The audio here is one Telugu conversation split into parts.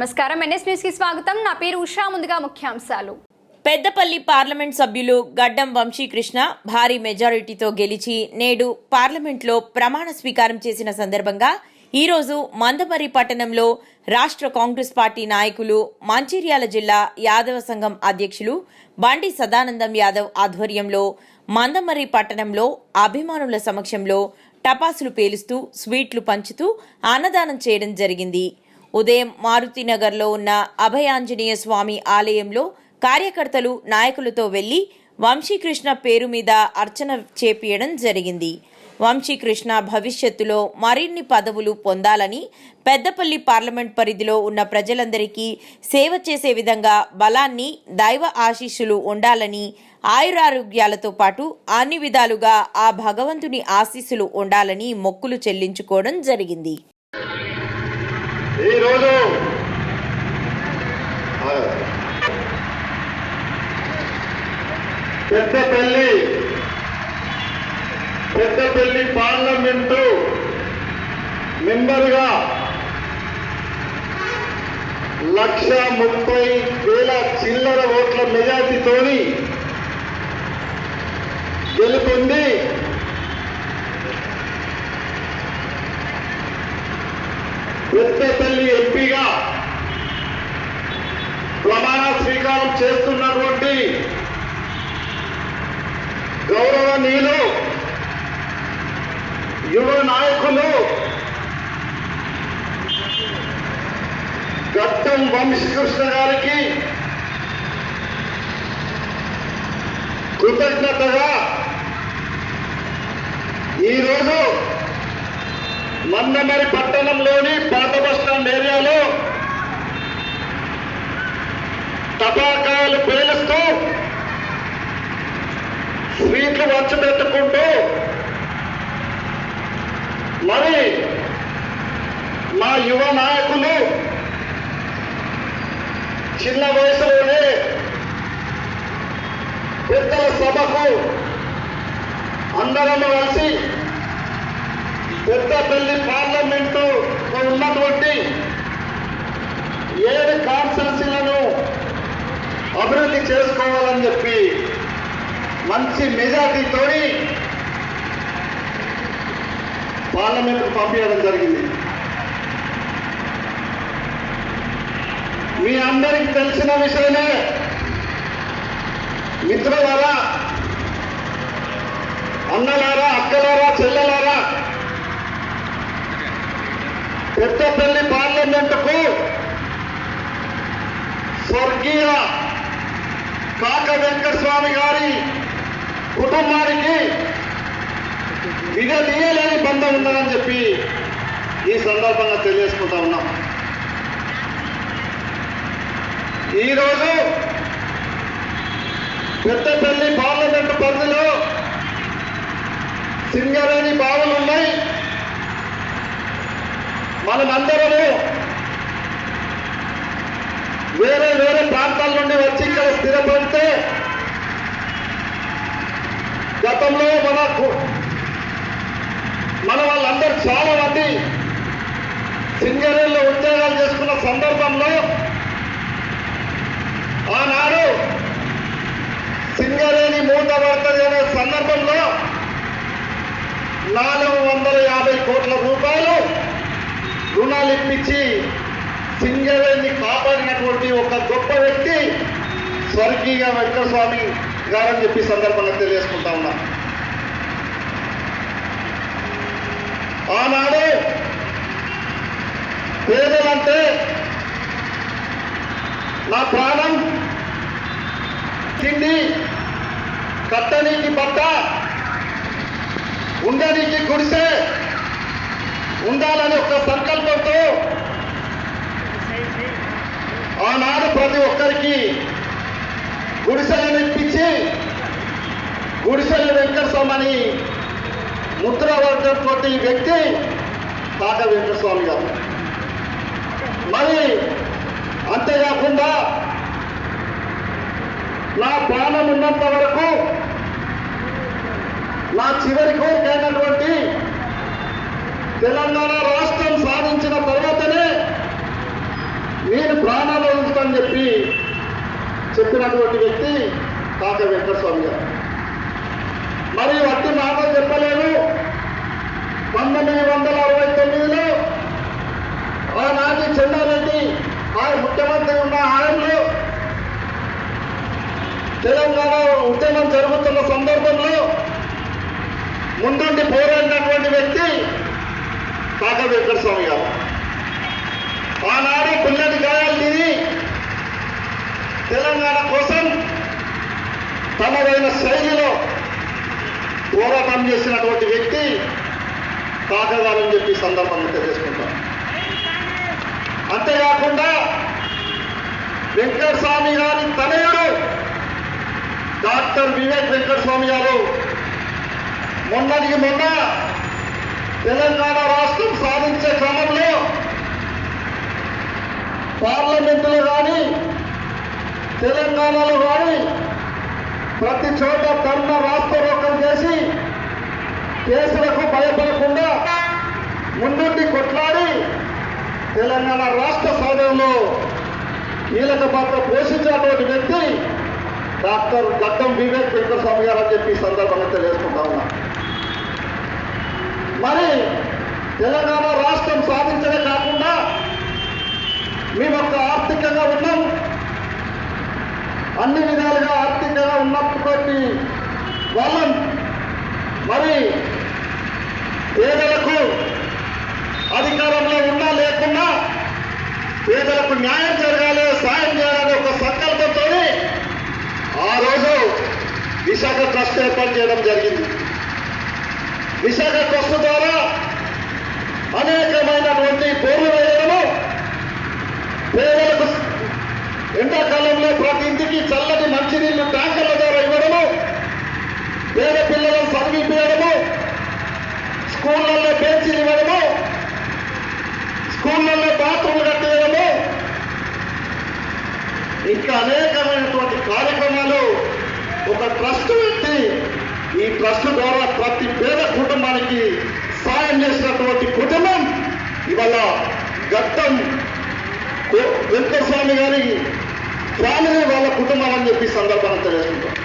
నమస్కారం. ఎన్ఎస్ న్యూస్కి స్వాగతం. నా పేరు ఉషా. ముందుగా ముఖ్యాంశాలు. పెద్దపల్లి పార్లమెంట్ సభ్యులు గడ్డం వంశీకృష్ణ భారీ మెజారిటీతో గెలిచి నేడు పార్లమెంట్లో ప్రమాణ స్వీకారం చేసిన సందర్భంగా ఈరోజు మందమరి పట్టణంలో రాష్ట్ర కాంగ్రెస్ పార్టీ నాయకులు మంచిర్యాల జిల్లా యాదవ సంఘం అధ్యక్షులు బండి సదానందం యాదవ్ ఆధ్వర్యంలో మందమరి పట్టణంలో అభిమానుల సమక్షంలో టపాసులు పేలుస్తూ స్వీట్లు పంచుతూ అన్నదానం చేయడం జరిగింది. ఉదయం మారుతినగర్లో ఉన్న అభయాంజనేయ స్వామి ఆలయంలో కార్యకర్తలు నాయకులతో వెళ్ళి వంశీకృష్ణ పేరు మీద అర్చన చేపియడం జరిగింది. వంశీకృష్ణ భవిష్యత్తులో మరిన్ని పదవులు పొందాలని పెద్దపల్లి పార్లమెంట్ పరిధిలో ఉన్న ప్రజలందరికీ సేవ చేసే విధంగా బలాన్ని దైవ ఆశీస్సులు ఉండాలని ఆయురారోగ్యాలతో పాటు అన్ని విధాలుగా ఆ భగవంతుని ఆశీస్సులు ఉండాలని మొక్కులు చెల్లించుకోవడం జరిగింది. ఈరోజు పెద్దపల్లి పెద్దపల్లి పార్లమెంటు మెంబర్గా లక్ష ముప్పై వేల చిల్లర ఓట్ల మెజార్టీతోని గెలుపొంది పెద్దపల్లి ఎంపీగా ప్రమాణ స్వీకారం చేస్తున్నటువంటి గౌరవనీయులు యువ నాయకులు గట్టం వంశీకృష్ణ గారికి కృతజ్ఞతగా ఈరోజు మందమరి పట్టణంలోని పాత బస్టాండ్ ఏరియాలో టపాకాయలు పేలుస్తూ స్వీట్లు పెట్టుకుంటూ మరి మా యువ నాయకులు చిన్న వయసులోనే పెద్దల సభకు అందరము కలిసి పెద్దపల్లి పార్లమెంటు ఉన్నటువంటి ఏడు కాన్స్టెన్సీలను అభివృద్ధి చేసుకోవాలని చెప్పి మంచి మెజార్టీతో పార్లమెంట్కు పంపించడం జరిగింది. మీ అందరికి తెలిసిన విషయమే మిత్రులారా పెద్దపల్లి పార్లమెంటుకు స్వర్గీయ కాక వెంకటస్వామి గారి కుటుంబానికి విడదీయలేని బంధం ఉన్నదని చెప్పి ఈ సందర్భంగా తెలియజేసుకుంటా ఉన్నాం. ఈరోజు పెద్దపల్లి పార్లమెంటు పరిధిలో సింగరేణి బావులు ఉన్నాయి మనమందరము వేరే వేరే ప్రాంతాల నుండి వచ్చి ఇక్కడ స్థిరపడితే గతంలో మనకు మన వాళ్ళందరూ చాలా మంది సింగరేణిలో ఉద్యోగాలు చేసుకున్న సందర్భంలో ఆనాడు సింగరేణి మూత పడుతుంది అనే సందర్భంలో నాలుగు వందల యాభై కోట్ల రూపాయలు రుణాలు ఇప్పించి సింగరేణి కాపాడినటువంటి ఒక గొప్ప వ్యక్తి స్వర్గీయ వెంకటస్వామి గారని చెప్పి సందర్భంగా తెలియజేసుకుంటా ఉన్నా. ఆనాడు పేదలంటే నా ప్రాణం తిండి కట్టనీకి బట్ట ఉండనీకి గుడిసే ఉండాలని ఒక సంకల్పంతో ఆనాడు ప్రతి ఒక్కరికి గుడిసెలను ఇప్పించి గుడిసెల వెంకటస్వామి ముద్ర వర్గటువంటి వ్యక్తి తాత వెంకటస్వామి గారు. మరి అంతేకాకుండా నా ప్రాణం ఉన్నంత వరకు నా చివరి కోరికైనటువంటి తెలంగాణ రాష్ట్రం సాధించిన తర్వాతనే నేను ప్రాణాలు వదులుతానని చెప్పి చెప్పినటువంటి వ్యక్తి కాక వెంకటస్వామి గారు. మరి వట్టి మాటలు చెప్పలేదు పంతొమ్మిది వందల అరవై తొమ్మిదిలో ఆనాటి చెన్నారెడ్డి ఆయన ముఖ్యమంత్రి ఉన్న ఆయనలో తెలంగాణ ఉద్యమం జరుగుతున్న సందర్భంలో ముందుండి పోరాడినటువంటి వ్యక్తి కాక వెంకటస్వామి గారు. ఆనాడు పిల్లడి గాయాలు తిని తెలంగాణ కోసం తనదైన శైలిలో పోరాటం చేసినటువంటి వ్యక్తి కాకగారని చెప్పి సందర్భంగా తెలియజేసుకుంటాం. అంతేకాకుండా వెంకటస్వామి గారి తనయుడు డాక్టర్ వివేక్ వెంకటస్వామి గారు మొన్నటికి మొన్న తెలంగాణ రాష్ట్రం సాధించే క్రమంలో పార్లమెంటులో కానీ తెలంగాణలో కానీ ప్రతి చోట ధర్మ రాష్ట్రోకం చేసి కేసులకు భయపడకుండా ముందుండి కొట్లాడి తెలంగాణ రాష్ట్ర సాధనలో కీలక పాత్ర పోషించినటువంటి వ్యక్తి డాక్టర్ గడ్డం వివేక్ వెంకటస్వామి గారు అని చెప్పి ఈ సందర్భంగా తెలియజేసుకుంటా ఉన్నా. మరి తెలంగాణ రాష్ట్రం సాధించడే కాకుండా మేము ఒక ఆర్థికంగా ఉన్నాం. అన్ని విధాలుగా ఆర్థికంగా ఉన్నప్పటి వాళ్ళం. మరి పేదలకు అధికారంలో ఉన్నా లేకున్నా పేదలకు న్యాయం జరగాలి సాయం చేయాలనే ఒక సంకల్పంతో ఆ రోజు విశాఖ ట్రస్ట్ ఏర్పాటు చేయడం జరిగింది. విశాఖ ట్రస్ట్ ద్వారా అనేకమైనటువంటి బోర్లు వేయడము పేదలకు ఎండాకాలంలో ప్రతి ఇంటికి చల్లటి మంచినీళ్ళు ట్యాంకర్ల ద్వారా ఇవ్వడము పేద పిల్లలను చదివించడము స్కూళ్ళల్లో బెంచీలు ఇవ్వడము స్కూళ్ళల్లో బాత్రూమ్లు కట్టేయడము. ఇంకా అనేకమైనటువంటి కార్యక్రమాలు ఒక ట్రస్ట్ ఈ ట్రస్ట్ ద్వారా ప్రతి పేద కుటుంబానికి సాయం చేసినటువంటి కుటుంబం ఇవాళ గతం వెంకటస్వామి గారి ఫ్యామిలీ వాళ్ళ కుటుంబం అని చెప్పి సందర్భాన్ని తెలియజేసుకుంటాం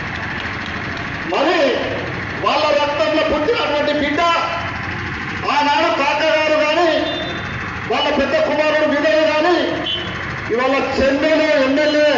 మరి వాళ్ళ రక్తంలో పుట్టినటువంటి బిడ్డ ఆనాడు కాకగారు కానీ వాళ్ళ పెద్ద కుమారుడు బిడ్డలు కానీ ఇవాళ చెన్నైలో ఎమ్మెల్యే